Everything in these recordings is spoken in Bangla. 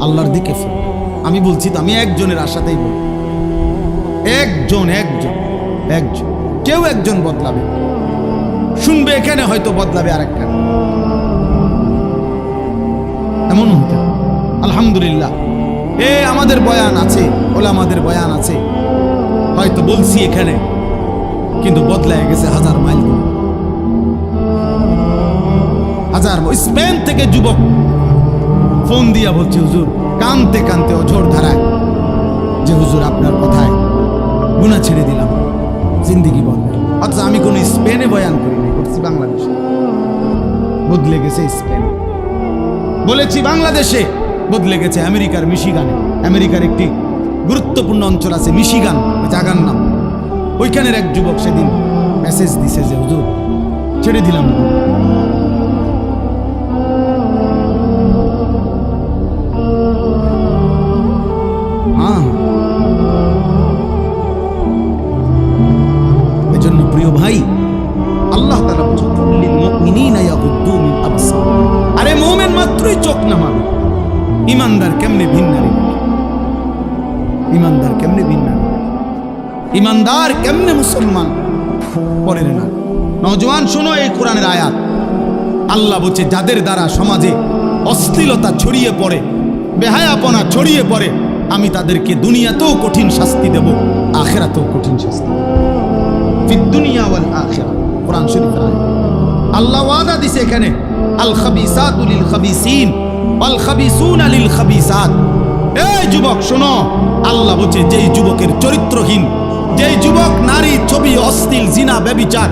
আল্লাহর দিকে ফিরে। আমি বলছি তো, আমি একজনের আশাতেই বলি। একজন একজন একজন। কেউ একজন বদলাবে। শুনবে এখানে, হয়তো বদলাবে আর একটা এমন হতে আলহামদুলিল্লাহ। এ, আমাদের বয়ান আছে ওলা আমাদের বয়ান আছে। হয়তো বলছি এখানে, কিন্তু বদলায় গেছে হাজার মাইল হাজার। স্পেন থেকে যুবক ফোন দিয়া বলছে, হুজুর, কানতে কানতে অঝোর ধারায় যে হুজুর আপনার কথায় গুণা ছেড়ে দিলাম, জিন্দিগি বদলে অথচ আমি কোনো স্পেনে বয়ান করি নাই, করছি বাংলাদেশে। বদলে গেছে স্পেন। বলেছি বাংলাদেশে বদলে গেছে আমেরিকার মিশিগানে। আমেরিকার একটি গুরুত্বপূর্ণ অঞ্চল আছে মিশিগান জাগার নাম। ওইখানের এক যুবক সেদিন মেসেজ দিছে যে, হুজুর, ছেড়ে দিলাম। আরে মাত্রই চোখ ইমানদার কেমনে ভিন্নারি ইমানদার কেমনে ভিন্নারি ইমানদার কেমনে মুসলমান? পরের না নওজওয়ান শোনো এই কোরআনের আয়াত। আল্লাহ বলছে, যাদের দ্বারা সমাজে অশ্লীলতা ছড়িয়ে পড়ে, বেহায়াপনা ছড়িয়ে পড়ে, আমি তাদেরকে দুনিয়াতেও কঠিন শাস্তি দেব, আখেরাতেও কঠিন শাস্তি দেব। ফিদ দুনিয়া ওয়াল আখিরা। কোরআন শরীফের আয়াত। আল্লাহ ওয়াদা দিছে এখানে, আল খাবিসাতু লিল খাবিসিন, ওয়াল খাবিসুনা লিল খাবিসাত। এই যুবক, শোনো, আল্লাহ বলছে, যেই যুবকের চরিত্রহীন, যেই যুবক নারী ছবি অশ্লীল, জিনা, ব্যবিচার,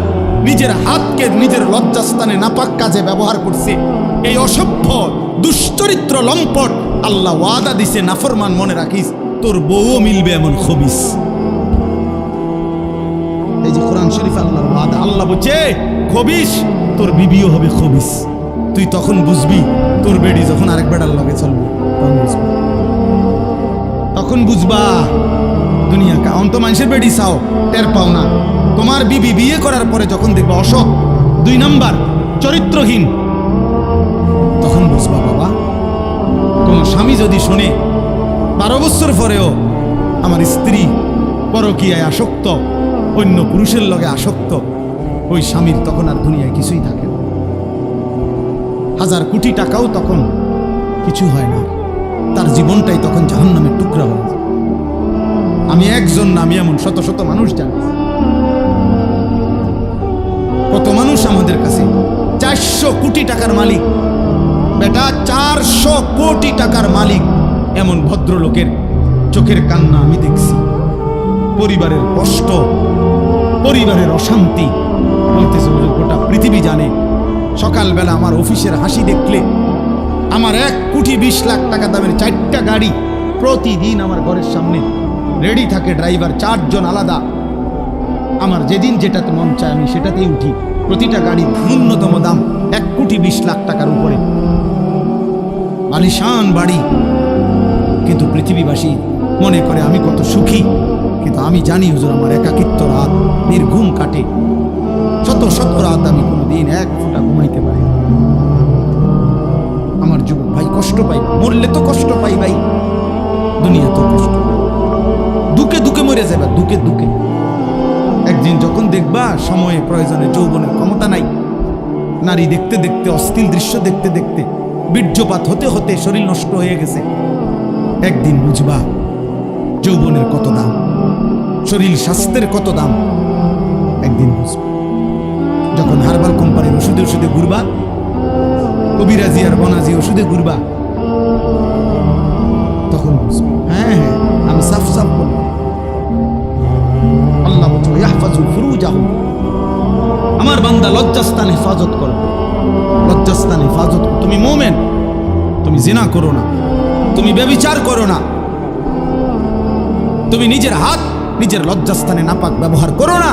নিজের হাতকে নিজের লজ্জাস্থানে নাপাক কাজে ব্যবহার করছে, এই অসভ্য, দুশ্চরিত্র লম্পট, আল্লাহ ওয়াদা দিছে, নাফরমান মনে রাখিস, তোর বউও মিলবে এমন খবিস। এই যে কোরআন শরীফ আল্লাহর ওয়াদা, আল্লাহ বলছে খবিস তোর বিবিও হবে খবিস তুই তখন বুঝবি, তোর বেডি যখন আরেক বেড়ার লগে চলবে তখন বুঝবি, দুনিয়া কা অন্ত মানুষের বেডি চাও, টের পাও না। তোমার বিবি বিয়ে করার পরে যখন দেখবা অসৎ, দুই নাম্বার, চরিত্রহীন, তখন বুঝবা বাবা, কোন স্বামী যদি শোনে, বারো বছর পরেও আমার স্ত্রী পরকীয়ায় আসক্ত, অন্য পুরুষের লগে আসক্ত ওই স্বামীর তখন আর দুনিয়ায় কিছুই থাকে না। হাজার কোটি টাকাও তখন কিছু হয় না। তার জীবনটাই তখন জাহান্নামের টুকরা হয়ে আমি একজন না, আমি এমন শত শত মানুষ জানি। কত মানুষ আমাদের কাছে। চারশো কোটি টাকার মালিক। বেটা, চারশো কোটি টাকার মালিক এমন ভদ্রলোকের চোখের কান্না আমি দেখছি। পরিবারের কষ্ট, পরিবারের অশান্তি বলতেছে হুজুর, গোটা পৃথিবী জানে। সকালবেলা আমার অফিসের হাসি দেখলে আমার এক কোটি বিশ লাখ টাকা দামের চারটা গাড়ি প্রতিদিন আমার ঘরের সামনে রেডি থাকে ড্রাইভার চারজন আলাদা। আমার যেদিন যেটাতে মন চায় আমি সেটাতেই উঠি। প্রতিটা গাড়ির ন্যূনতম দাম এক কোটি বিশ লাখ টাকার উপরে। আলিশান বাড়ি। কিন্তু পৃথিবীবাসী মনে করে আমি কত সুখী। কিন্তু আমি জানি হুজুর আমার একাকিত্ব রাত নির্ঘুম কাটে। শত শত রাত আমি কোনোদিন এক ফোঁটা ঘুমাইতে পারি আমার যুবক ভাই কষ্ট পাই মরলে তো কষ্ট পাই ভাই। দুনিয়া তো কষ্ট। দুকে দুকে মরে যাবে, দুকে দুকে। একদিন যখন দেখবা সময়ে প্রয়োজনে যৌবনের ক্ষমতা নাই, নারী দেখতে দেখতে, অস্থির দৃশ্য দেখতে দেখতে, বীর্যপাত হতে হতে শরীর নষ্ট হয়ে গেছে। একদিন বুঝবা যৌবনের কত দাম, শরীর স্বাস্থ্যের কত দাম, একদিন বুঝবা। যখন হারবাল কোম্পানির ওষুধে ওষুধে ঘুরবা কবিরাজি আর বনাজি ওষুধে ঘুরবা, তখন হ্যাঁ হ্যাঁ আমি সাফ সাফ আল্লাহ বলছে, ইয়াহফাজু আমার বান্দা লজ্জাস্থান হেফাজত করো। লজ্জাস্থান হেফাজত তুমি মোমেন, তুমি জিনা করো না, তুমি ব্যবিচার করো না। তুমি নিজের হাত, নিজের লজ্জাস্থানে নাপাক ব্যবহার করো না।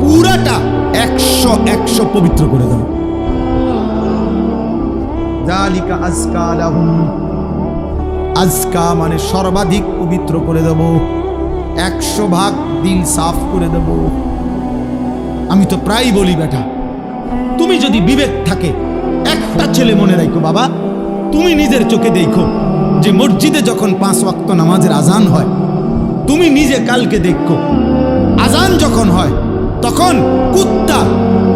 পুরাটা একশো একশো পবিত্র করে দেব। জালিকা আজকা লাহুম। আজকা মানে সর্বাধিক পবিত্র করে দেব। একশো ভাগ দিল সাফ করে দেব। আমি তো প্রায় বলি, বেটা, তুমি যদি বিবেক থাকে, একটা ছেলে মনে রাখো বাবা, তুমি নিজের চোখে দেখো যে মসজিদে যখন পাঁচ ওয়াক্ত নামাজের আজান হয়, তুমি নিজে কালকে দেখো, আজান যখন হয় তখন কুত্তা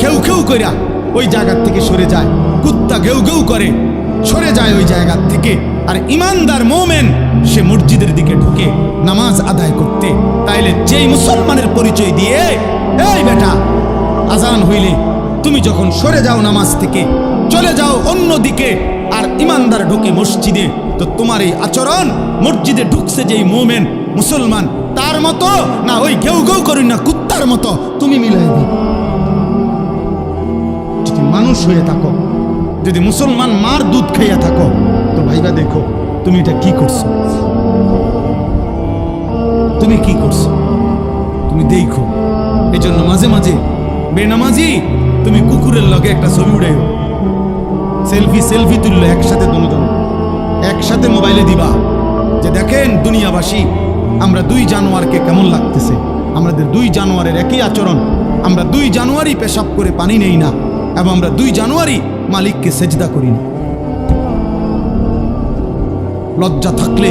খেউ খেউ কইরা ওই জায়গার থেকে সরে যায়। কুত্তা ঘেউ ঘেউ করে, সরে যায় ওই জায়গার থেকে। আর ইমানদার মোমেন, সে মসজিদের দিকে ঢুকে নামাজ আদায় করতে। তাইলে যেই মুসলমানের পরিচয় দিয়ে, এই বেটা, আজান হইলে তুমি যখন সরে যাও নামাজ থেকে, চলে যাও অন্য দিকে। আর ইমানদার ঢুকে মসজিদে, তো তোমার এই আচরণ, মসজিদে ঢুকছে যেই মোমেন, মুসলমান, তার মতো না ওই ঘেউ ঘেউ করি না কুত্তার মতো তুমি মিলাই দিই। যদি মানুষ হয়ে থাকো, যদি মুসলমান মার দুধ খাইয়া থাকো, তো ভাইবা দেখো, তুমি এটা কি করছ? তুমি কি করছ? তুমি দেখো। এই জন্য মাঝে মাঝে, বেনামাজি, তুমি কুকুরের লগে একটা ছবি উড়াইও। সেলফি সেলফি তুললো একসাথে দুজন একসাথে মোবাইলে দিবা যে দেখেন দুনিয়াবাসী, আমরা দুই জানোয়ারকে কেমন লাগতেছে। আমাদের দুই জানোয়ারের একই আচরণ। আমরা দুই জানুয়ারি পেশাব করে পানি নেই না এবং আমরা দুই জানুয়ারি মালিককে সেজদা করি না। লজ্জা থাকলে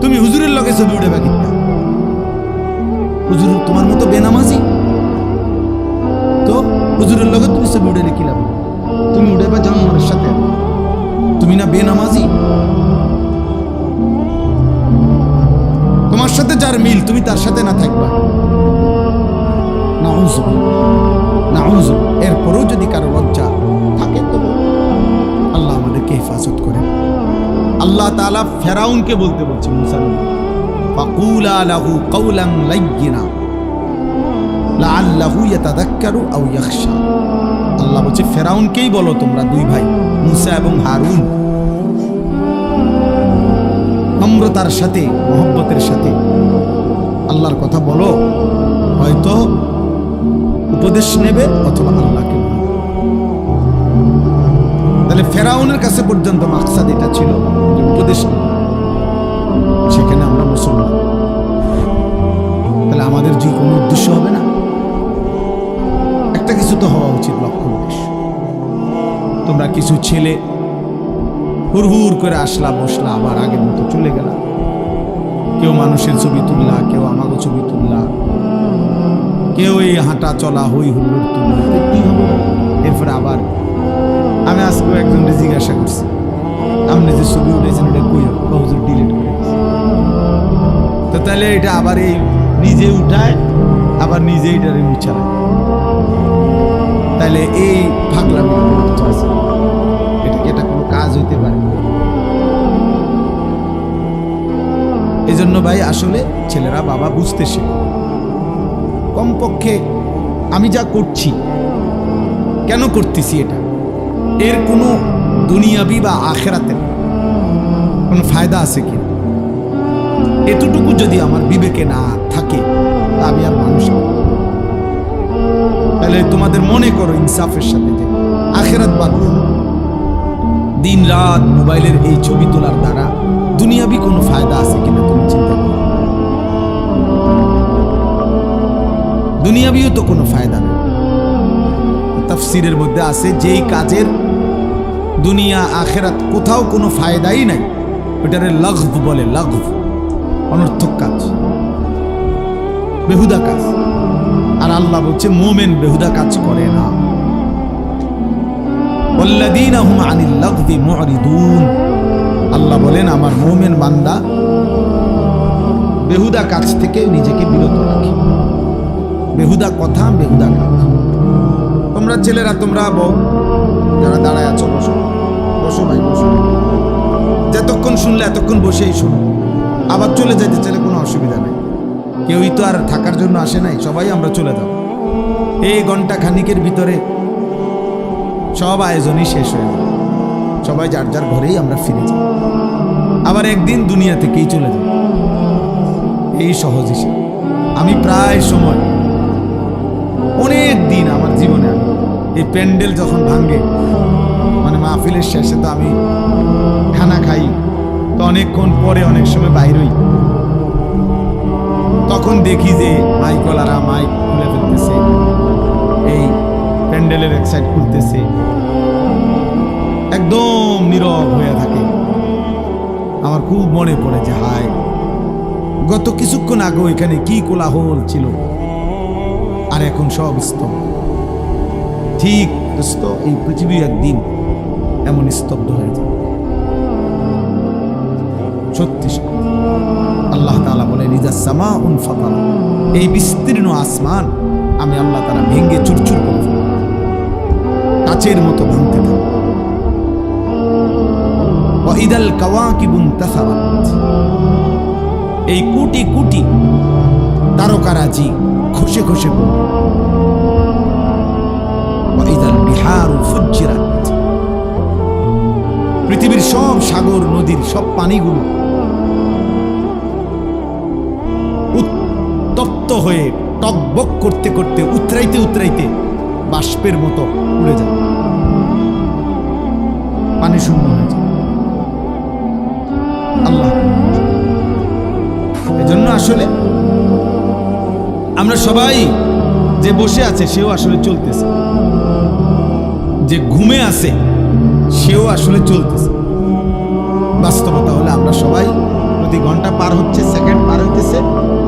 তুমি হুজুরের লগে ছবি উঠে কিনা হুজুর তোমার মতো বেনামাজি? তো, হুজুরের লগে তুমি ছবি উঠে লাভ? তুমি উঠে বা জানোয়ারের সাথে? তুমি না বেনামাজি? সাথে যার মিল, তুমি তার সাথে না থাকবা। এরপরেও যদি কারও লজ্জা থাকে তো আল্লাহ আমাদেরকে হেফাজত করে আল্লাহ তাআলা ফেরাউনকে বলতে বলছে মুসা ফাকুলা লাহু কাউলান লাইয়িনা, লাআল্লাহু ইয়াতাযাক্কারু আও ইয়াখশা। আল্লাহ বলছে, ফেরাউনকেই বলো তোমরা দুই ভাই, মুসা এবং হারুন। নম্রতার সাথে, মোহব্বতের সাথে আল্লাহর কথা বলো, হয়তো উপদেশ নেবে অথবা আল্লাহকে। তাহলে ফেরাউনের কাছে পর্যন্ত মাকসাদ এটা ছিল উপদেশ। সেখানে আমরা মুসলমান তাহলে আমাদের যে কোনো উদ্দেশ্য হবে না একটা কিছু তো হওয়া উচিত লক্ষ্য উদ্দেশ্য তোমরা কিছু ছেলে হুর হুর করে আসলা, বসলা, আবার আগের মতো চলে গেলা। কেউ মানুষের ছবি তুললা, কেউ আমাকে ছবি তুললা। কেউ এই হাঁটা চলা, হই হুল্লোড় তুললা। কি হবে এরপরে আবার আমি আজকে একজনকে জিজ্ঞাসা করছি। আপনি যে ছবি উঠেছেন ওটা কই হুজুর ডিলিট করে তো তাহলে এটা আবার এই নিজে উঠায়, আবার নিজে এটারে মুছায় তাহলে এই অর্থ আছে এটা কি এটা কোনো কাজ হইতে পারে? এই জন্য ভাই আসলে ছেলেরা বাবা বুঝতে শেখে। কমপক্ষে আমি যা করছি, কেন করতেছি এটা? এর কোনো দুনিয়াবি বা আখেরাতের কোনো ফায়দা আছে কি এতটুকু যদি আমার বিবেকে না থাকে আমি আর মানুষ তাহলে তোমাদের মনে করো ইনসাফের সাথে যে আখেরাত বাদ। দিন। রাত মোবাইলের এই ছবি তোলার দ্বারা দুনিয়াবি কোনো ফায়দা আছে কিনা তুমি চিন্তা করো দুনিয়াবিও তো কোনো ফায়দা নেই তাফসিরের মধ্যে আছে যেই কাজের দুনিয়া আখেরাত কোথাও কোনো ফায়দাই নাই ওটারে লঘব বলে লঘব অনর্থক কাজ বেহুদা কাজ আর আল্লাহ বলছে মোমেন বেহুদা কাজ করে না والذين هم عن اللغو معرضون আল্লাহ বলেন, আমার মোমেন বান্দা বেহুদা কাজ থেকে নিজেকে বিরত রাখে। বেহুদা কথা, বেহুদা কাজ তোমরা ছেলেরা, তোমরা বউ, যারা দাঁড়ায় আছো, বসো। বসো ভাই, বসো। যতক্ষণ শুনলে, এতক্ষণ বসেই শোনো। আবার চলে যেতে চাইলে কোনো অসুবিধা নেই। কেউই তো আর থাকার জন্য আসে নাই। সবাই আমরা চলে যাব। এই ঘণ্টা খানিকের ভিতরে সব আয়োজনই শেষ হয়ে যাবে সবাই যার যার ঘরেই আমরা ফিরে যাই। আবার একদিন দুনিয়া থেকেই চলে যাই। এই সহজ হিসেবে। আমি প্রায় সময়, অনেক দিন আমার জীবনে এই প্যান্ডেল যখন ভাঙ্গে মানে মাহফিলের শেষে তো আমি খানা খাই, তো অনেকক্ষণ পরে অনেক সময় বাইরই তখন দেখি যে মাইকলারা মাইক খুলে ফেলতেছে, এই প্যান্ডেলের এক সাইড খুলতেছে একদম নীরব হয়ে থাকে। আমার খুব মনে পড়ে যে, হায়, গত কিছুক্ষণ আগে এখানে কি কোলাহল ছিল। আর এখন সব স্তব্ধ। ঠিক এই পৃথিবী একদিন এমন স্তব্ধ হয়ে যায় সত্যি। আল্লাহ তাআলা বলেন ইজা সামা উন ফাতারা। এই বিস্তীর্ণ আসমান আমি আল্লাহ তাআলা ভেঙ্গে চুরচুর করে। কাচের মতো ভাঙতে থাকবে ইদাল কাওয়াকিবুন তাসারাত। এই কোটি কোটি তারকারাজি খসে খসে পড়বে ওয়াইদাল বিহারু পৃথিবীর সব সাগর, নদীর সব পানিগুলো উত্তপ্ত হয়ে টকবক করতে করতে, উতরাইতে উতরাইতে বাষ্পের মতো উড়ে যায়। পানি শূন্য হয়ে যায়। আল্লাহ। এজন্য আসলে আমরা সবাই যে বসে আছে, সেও আসলে চলতেছে। যে ঘুমে আছে, সেও আসলে চলতেছে। বাস্তবতা হলে আমরা সবাই প্রতি ঘণ্টা পার হচ্ছে, সেকেন্ড পার হইতেছে,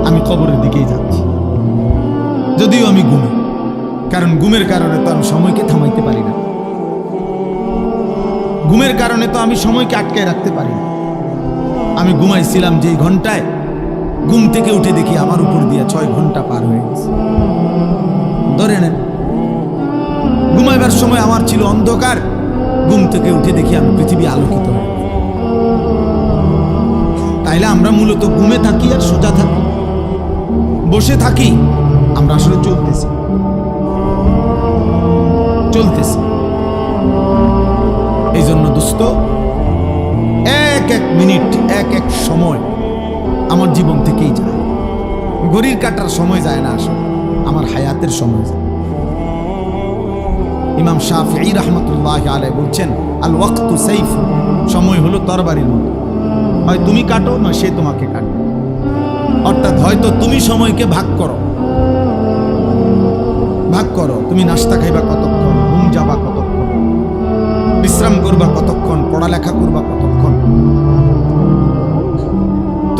আমি কবরের দিকেই যাচ্ছি। যদিও আমি ঘুমে, কারণ ঘুমের কারণে তো আমি সময়কে থামাইতে পারি না। ঘুমের কারণে তো আমি সময়কে আটকায় রাখতে পারি না। আমি ঘুমাইছিলাম যেই ঘন্টায়, ঘুম থেকে উঠে দেখি আমার উপর দিয়ে ছয় ঘণ্টা পার হয়ে গেছে। ধরে নেন, ঘুমাইবার সময় আমার ছিল অন্ধকার, ঘুম থেকে উঠে দেখি আমি পৃথিবী আলোকিত তাইলে আমরা মূলত ঘুমে থাকি আর সোজা থাকি। বসে থাকি, আমরা আসলে চলতেছি। চলতেছি। এই জন্য দোস্ত এক এক মিনিট, এক এক সময় আমার জীবন থেকেই যায়। ঘড়ির কাটার সময় যায় না আসলে, আমার হায়াতের সময় যায়। ইমাম শাফি রহমতুল্লাহ আলাই বলছেন, আল ওয়াক্তু সাইফ সময় হলো তরবারির মতো। হয় তুমি কাটো, না সে তোমাকে কাটো অর্থাৎ হয়তো তুমি সময়কে ভাগ করো। ভাগ করো, তুমি নাস্তা খাইবা কতক্ষণ, ঘুম যাবা কতক্ষণ, বিশ্রাম করবা কতক্ষণ, পড়ালেখা করবা কতক্ষণ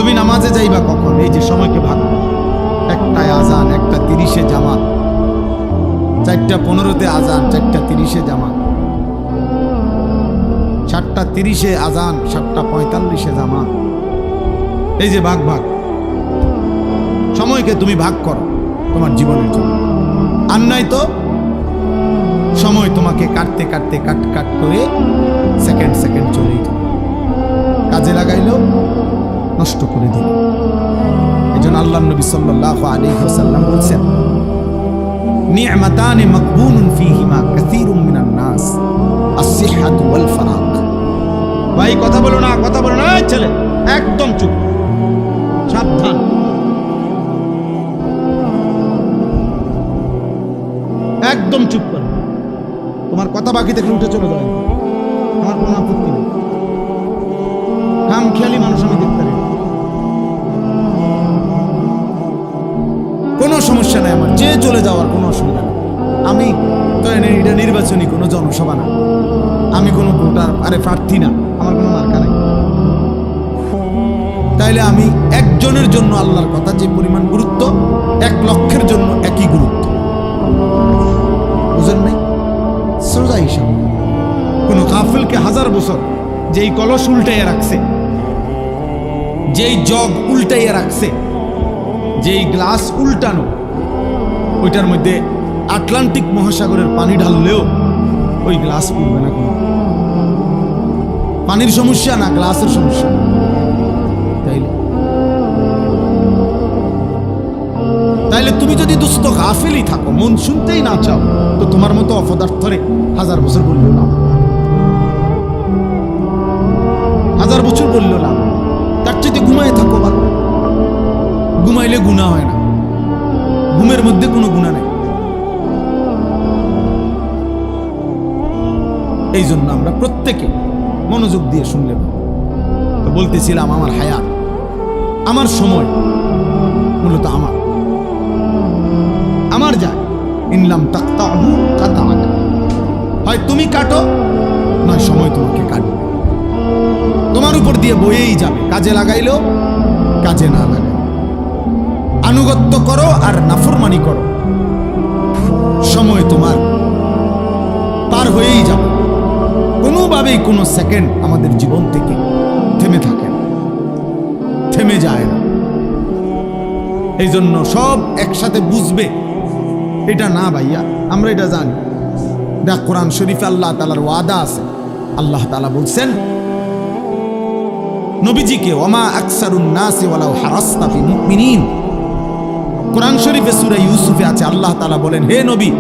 তুমি নামাজে যাইবা কখন? এই যে সময়কে ভাগ করো। একটায় আজান, একটা তিরিশে জামাত। চারটা পনেরোতে আজান, চারটা তিরিশে জামাত। সাতটা তিরিশে আজান, সাতটা পঁয়তাল্লিশে জামাত। এই যে ভাগ ভাগ। সময়কে তুমি ভাগ করো তোমার জীবনের জন্য। আর নাই তো সময় তোমাকে কাটতে কাটতে, কাট কাট করে সেকেন্ড সেকেন্ড চলে কাজে লাগাইলেও নষ্ট করে দিল। জন্য আল্লাহ নবী সাল্লাহ আলী সাল্লাম বলছেন নি'মাতানি মাকবুনুন ফীহিমা কাসীরুম মিনান নাস, আস-সিহহাতু ওয়াল ফারাগ ভাই, কথা বলো না, কথা বলো না ছেলে, একদম চুপ। সাবধান। একদম চুপ করো। তোমার কথা বাকি থেকে উঠে চলে যাবে আমার কোনো আপত্তি নেই। কাম খেয়ালি মানুষ আমি দেখতে সমস্যা নাই আমার। যে চলে যাওয়ার কোনো অসুবিধা নেই। আমি তো এটা নির্বাচনী কোনো জনসভা না। আমি কোনো ভোটার, আরে প্রার্থী না। আমার কোনো মার্কা নাই। তাইলে আমি একজনের জন্য আল্লাহর কথা যে পরিমাণ গুরুত্ব, এক লক্ষের জন্য একই গুরুত্ব। বুঝেন নাই? সোজা হিসাব। কোনো কাফেলকে হাজার বছর যেই কলস উল্টাইয়া রাখছে, যেই জগ উল্টাইয়া রাখছে, যেই গ্লাস উল্টানো ওইটার মধ্যে আটলান্টিক মহাসাগরের পানি ঢাললেও ওই গ্লাস পুড়বে না কোনো। পানির সমস্যা না গ্লাসের সমস্যা? তাইলে? তাইলে তুমি যদি দুস্থ গাফেলই থাকো, মন শুনতেই না চাও, তো তোমার মতো অপদার্থরে হাজার বছর বললেও না হাজার বছর বলল নেই। তার চাইতে ঘুমায় থাকো ভালো ঘুমাইলে গুণা হয় না। ঘুমের মধ্যে কোনো গুণা নেই। এই জন্য আমরা প্রত্যেকে মনোযোগ দিয়ে শুনলে তো বলতেছিলাম, আমার হায়াত, আমার সময় মূলত আমার। আমার যায়। ইনলাম কাতাআক হয় তুমি কাটো, নয় সময় তোমাকে কাটবে। তোমার উপর দিয়ে বয়েই যাবে। কাজে লাগাইলেও কাজে না লাগাই আনুগত্য করো আর নাফরমানি করো। সময় তোমার পার হয়েই যাবে। কোনোভাবেই কোনো সেকেন্ড আমাদের জীবন থেকে থেমে থাকে থেমে যায় না। এই জন্য সব একসাথে বুঝবে, এটা না ভাইয়া, আমরা এটা জানি। দেখ, কোরআন শরীফে আল্লাহ তালার ওয়াদা আছে। আল্লাহ তালা বলছেন, নবীজিকে, ওমা আকসারুন নাসি হারাস্তা ফি মুমিনিন। কোরআন শরীফে সূরা ইউসুফে আছে, আল্লাহ তালা বলেন, হে নবী,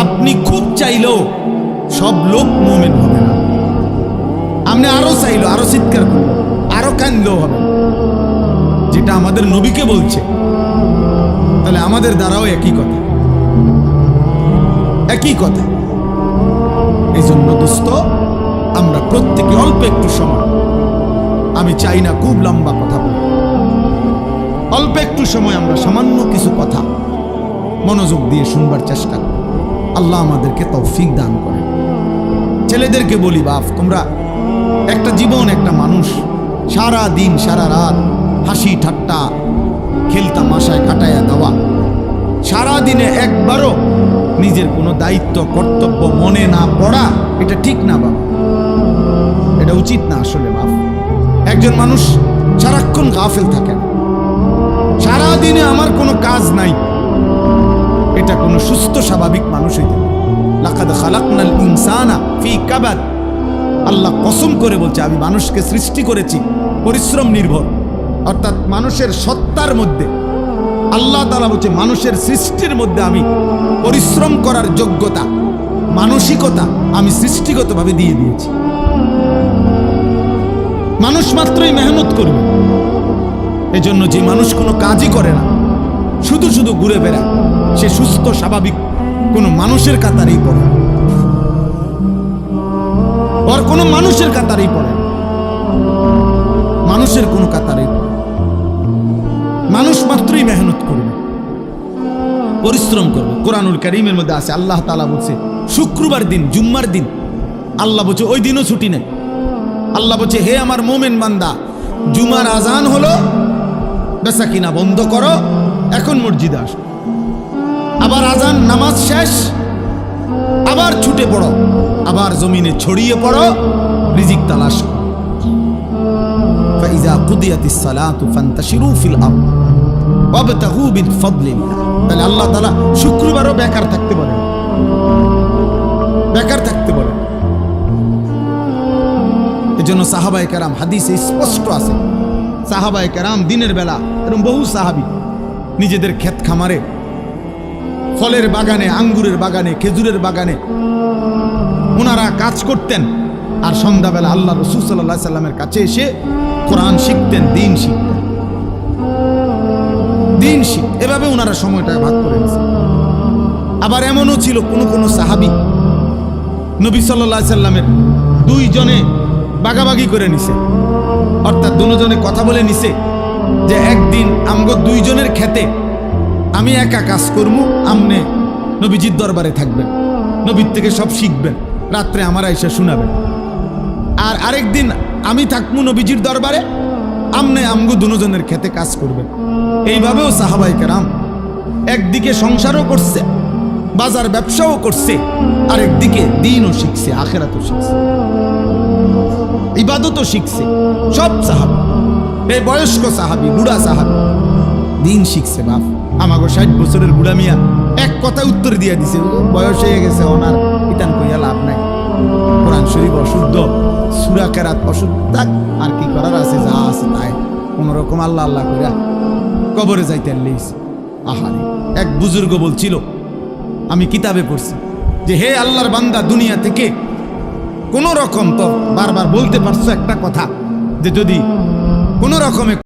আপনি খুব চাইলেও সব লোক মোমেন হবে না। আপনি আরও চাইলো, আরও চিৎকার করল, আরও কান্দলেও হবে। যেটা আমাদের নবীকে বলছে। তাহলে আমাদের দ্বারাও একই কথা। একই কথা। এই জন্য দোস্ত, আমরা প্রত্যেকে অল্প একটু সময়। আমি চাই না খুব লম্বা কথা বলতে অল্প একটু সময় আমরা সামান্য কিছু কথা মনোযোগ দিয়ে শুনবার চেষ্টা আল্লাহ আমাদেরকে তৌফিক দান করে ছেলেদেরকে বলি, বাপ, তোমরা একটা জীবন, একটা মানুষ, সারা দিন, সারা রাত হাসি, ঠাট্টা, খেলতা, মাসায় কাটাইয়া দেওয়া। সারা দিনে একবারও নিজের কোনো দায়িত্ব, কর্তব্য মনে না পড়া, এটা ঠিক না বাবা এটা উচিত না আসলে, বাপ। একজন মানুষ সারাক্ষণ গাফেল থাকেন দিনে আমার কোনো কাজ নাই। এটা কোনো সুস্থ, স্বাভাবিক মানুষ হইতে। লাকাদ খালাকনাল ইনসানা ফি কাবাদ। আল্লাহ কসম করে বলছে, আমি মানুষকে সৃষ্টি করেছি, পরিশ্রম নির্ভর। অর্থাৎ মানুষের সত্তার মধ্যে। আল্লাহ তালা বলছে, মানুষের সৃষ্টির মধ্যে আমি পরিশ্রম করার যোগ্যতা, মানসিকতা আমি সৃষ্টিগতভাবে দিয়ে দিয়েছি। মানুষ মাত্রই মেহনত করবে। এজন্য যে মানুষ কোনো কাজই করে না, শুধু শুধু ঘুরে বেড়ায়, সে সুস্থ, স্বাভাবিক কোনো মানুষের কাতারেই পড়ে। ওর কোনো মানুষের কাতারেই পড়ে মানুষের কোনো না। মানুষ মাত্রই মেহনত করবে, পরিশ্রম করবে কোরআনুল করিমের মধ্যে আছে, আল্লাহ তালা বলছে, শুক্রবার দিন, জুম্মার দিন, আল্লাহ বলছে, ওই দিনও ছুটি নেই আল্লাহ বলছে, হে আমার মোমেন বান্দা, জুমার আজান হলো বেচা কিনা বন্ধ করো এখন মসজিদে আস আবার আজান নামাজ শেষ আবার ছুটে পড়ো আবার জমিনে ছড়িয়ে পড়ো রিজিক তালাশ করো। فإذا قضيت الصلاة فانتشروا في الأرض وابتغوا من فضل الله তাহলে আল্লাহ তাআলা শুক্রবারও বেকার থাকতে বলে বেকার থাকতে বলে এজন্য সাহাবাই কেরাম হাদিসে স্পষ্ট আছে সাহাবাই কেরাম দিনের বেলা এরকম বহু সাহাবি নিজেদের ক্ষেত খামারে, ফলের বাগানে, আঙ্গুরের বাগানে, খেজুরের বাগানে ওনারা কাজ করতেন। আর সন্ধ্যাবেলা আল্লাহ রসুল সাল্লাহ সাল্লামের কাছে এসে কোরআন শিখতেন, দিন শিখতেন। দিন শিখ, এভাবে ওনারা সময়টা ভাগ করে আবার এমনও ছিল কোনো কোনো সাহাবি নবী সাল্লাহ সাল্লামের দুইজনে বাগাবাগি করে নিছে। অর্থাৎ দুজনে কথা বলে নিছে যে একদিন আমগো দুইজনের খেতে আমি একা কাজ করব আমনে নবীজির দরবারে থাকবেন। নবীর থেকে সব শিখবেন, রাত্রে আমার এসে শোনাবেন। আর আরেকদিন আমি থাকব নবীজির দরবারে, আমনে আমগো দুজনের খেতে কাজ করবেন। এইভাবেও সাহাবাই কেরাম একদিকে সংসারও করছে, বাজার ব্যবসাও করছে, আরেকদিকে দিনও শিখছে, আখেরাতও শিখছে। ইবাদতও শিখছে। সব সাহাবি। এই বয়স্ক সাহাবি, বুড়া সাহাবি। দিন শিখছে, বাপ। আমাকে ষাট বছরের বুড়া মিয়া এক কথা উত্তর দিয়ে দিছে বয়স হয়ে গেছে, ওনার ইতান কইয়া লাভ নাই। কোরআন শরীফ অশুদ্ধ, সুরা কেরাত অশুদ্ধ আর কি করার আছে, যা আছে তাই। কোন রকম আল্লাহ আল্লাহ কইরা কবরে যাইতে লিস আহারে, এক বুজুর্গ বলছিল, আমি কিতাবে পড়ছি যে, হে আল্লাহর বান্দা, দুনিয়া থেকে কোন রকম তো বারবার বলতে পারছ একটা কথা যে যদি কোনো রকমে